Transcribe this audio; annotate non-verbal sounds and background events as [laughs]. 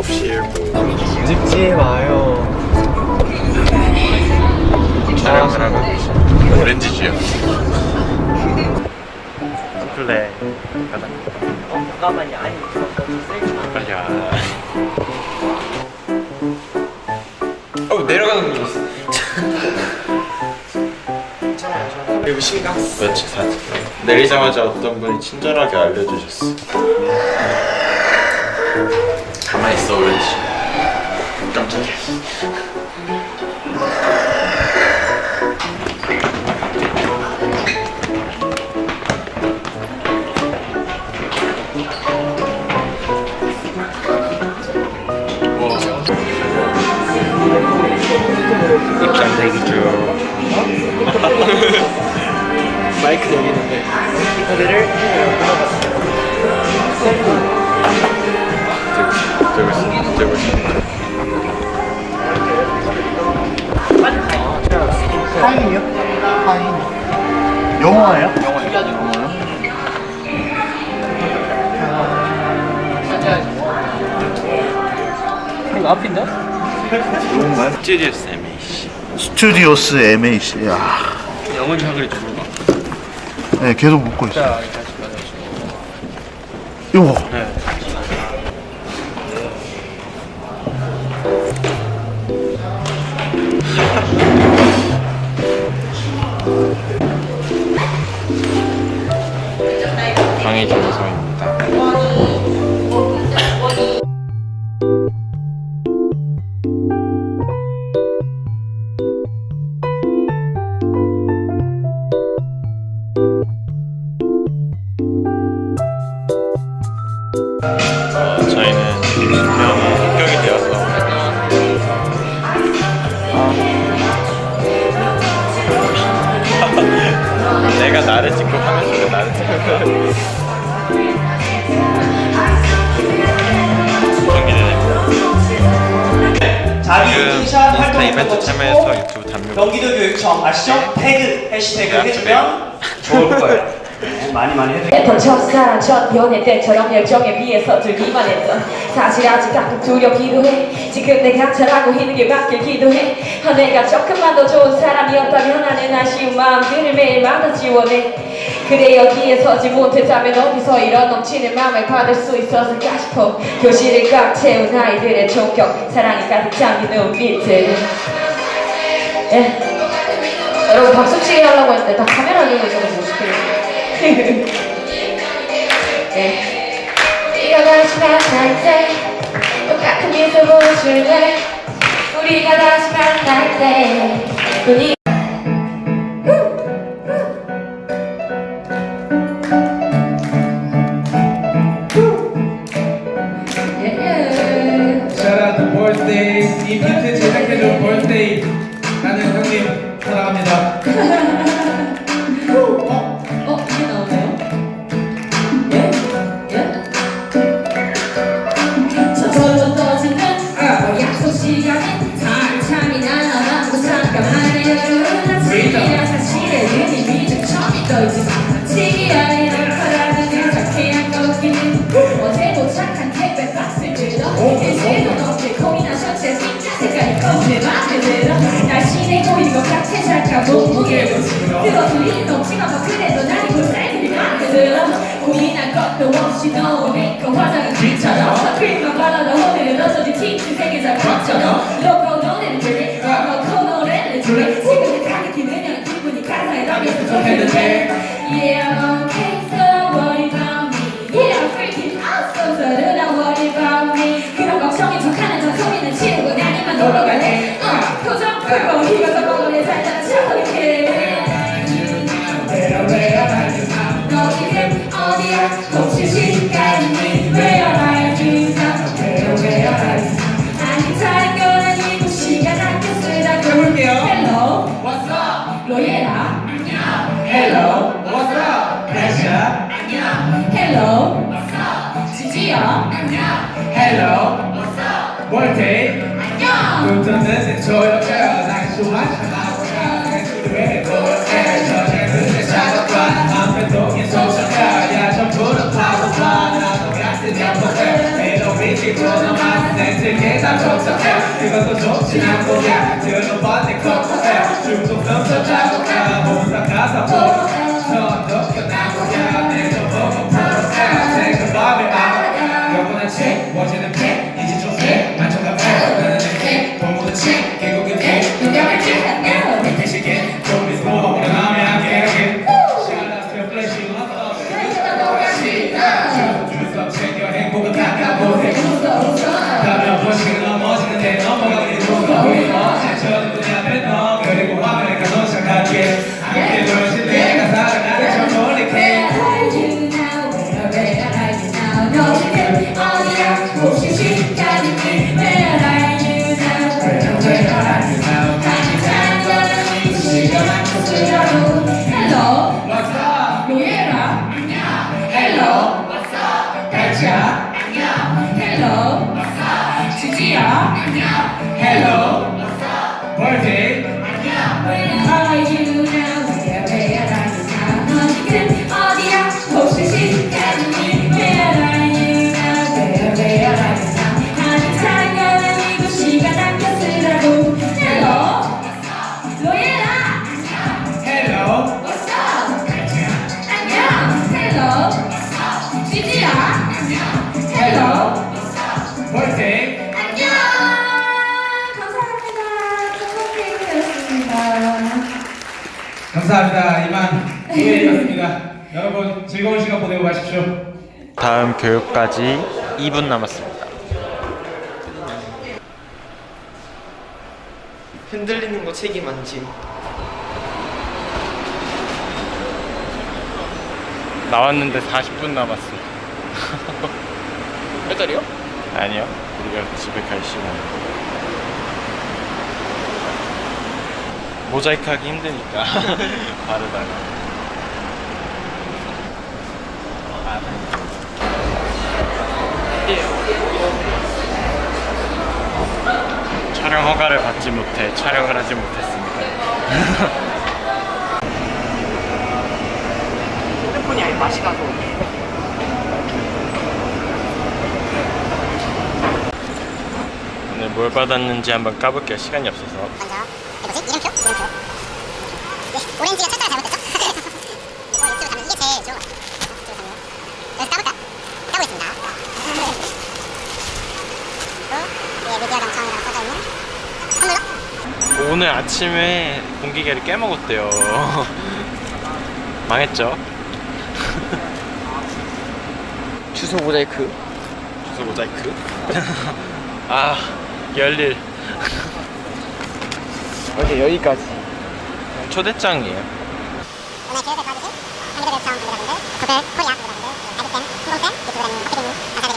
9시 1분 늙지 마요. 촬영을 하고 오렌지 주요 플레이. 가자. 어, 잠깐만요. 아니, 빨리 와 어, 내려가는 거 그리고 신강. 며칠 사진 내리자마자 어떤 분이 친절하게 알려주셨어 있어 오렌지. 깜짝이야. 입장 대기 중. 마이크 여기 있는데. 이거를 들고 타인이요? 타인. 영어예요? 영어요. 그리고 앞인데? 좋은가요? 스튜디오스 MAC 스튜디오스 MAC. 야, 향을 주는 거 네, 계속 묻고 있어요. 자, 다시 받아주시고. 이거 네. 방해 정성입니다. 어, 저희는 분명히 합격이 되어서 [laughs] 내가 나를 찍고 하면서 나를 찍고 이벤트 참여해서 유튜브 담요 경기도 교육청 아시죠? 태그 해시태그 네, 해주면 좋을 거예요. [laughs] 네, 많이 많이 해주세요. 했던 첫사랑 첫 연애 때처럼 열정에 비해서 들기만 했던 사실 아직 가끔 두렵기도 해 지금 내가 잘하고 있는 게 맞길기도 해 아, 내가 조금만 더 좋은 사람이었다면 하는 아쉬운 마음들을 매일마다 지워내 그래 여기에 서지 못했다면 어디서 이런 넘치는 마음을 받을 수 있었을까 싶어 교실을 꽉 채운 아이들의 총격 사랑이 가득 잠긴 눈빛들 예. 여러분 박수 치게 하려고 했는데 다 카메라 들고 있어서 못 시키겠어요 네. [laughs] 우리가 다시 만날 때 똑같은 미소 보여줄래? 우리가 다시 만날 때 살짝 몸무게도 들어도 이 넘치가 막 그래도 난 이걸 맘에 들어 고민할 것도 없이 너무 믿고 화장은 귀찮아. 크림만 발라도 오늘은 어쩐지? 티트 세개 잘 컸잖아. 로고 노래를 줄래 로고 노래를 줄래 지금 가격이 내년 기분이 가사에 담겨서 좋겠는데 Yeah okay so worry about me Yeah I'm freaking out so do not worry about me 그런 걱정인 척하는 척 소리는 치우고 나니만 놀러 갈래? 어, 표정 풀고 힘을 먹으래 살 Hello What's up? birthday 안녕 꿈터는 조용해요 난 좋아 저렴한 렌즈게 다 촉촉해 그것도 좋진 않고 그런 번에 콕콕해 주문 넘쳐 자고 Hello, 지지야. Hello Birthday Where are you now? Where, where 감사합니다 이만 기회였습니다 여러분 즐거운 시간 보내고 가십시오 다음 교육까지 2분 남았습니다. 흔들리는 거 책임 안 지. 나왔는데 40분 남았어. 배터리요? 아니요. 우리가 집에 갈 시간. 모자이크 하기 힘드니까 [laughs] 바르다가. 촬영 허가를 받지 못해 촬영을 하지 못했습니다. 핸드폰이 아예 맛이 가서. 오늘 뭘 받았는지 한번 까볼게요. 시간이 없어서. 오렌지가 철자가 잘못됐죠? [laughs] 이거 유튜브 가면 이게 제일 좋은 것 같아요. 유튜브 가면. 여기서 까볼까? 까고 있습니다. 또, 예, 미디어 경청이라고 써져 있는 선물로 오늘 아침에 공기계를 깨먹었대요. [laughs] 망했죠? [laughs] 주소 모자이크. 주소 모자이크. 아, 열일. 오케이 여기까지. 초대장이에요. 오늘 계획에 따르지 한겨레 대창 분들, 고백 코리아 분들한테 알겠쌤 홍범쌤 유튜브라는 어떻게 아사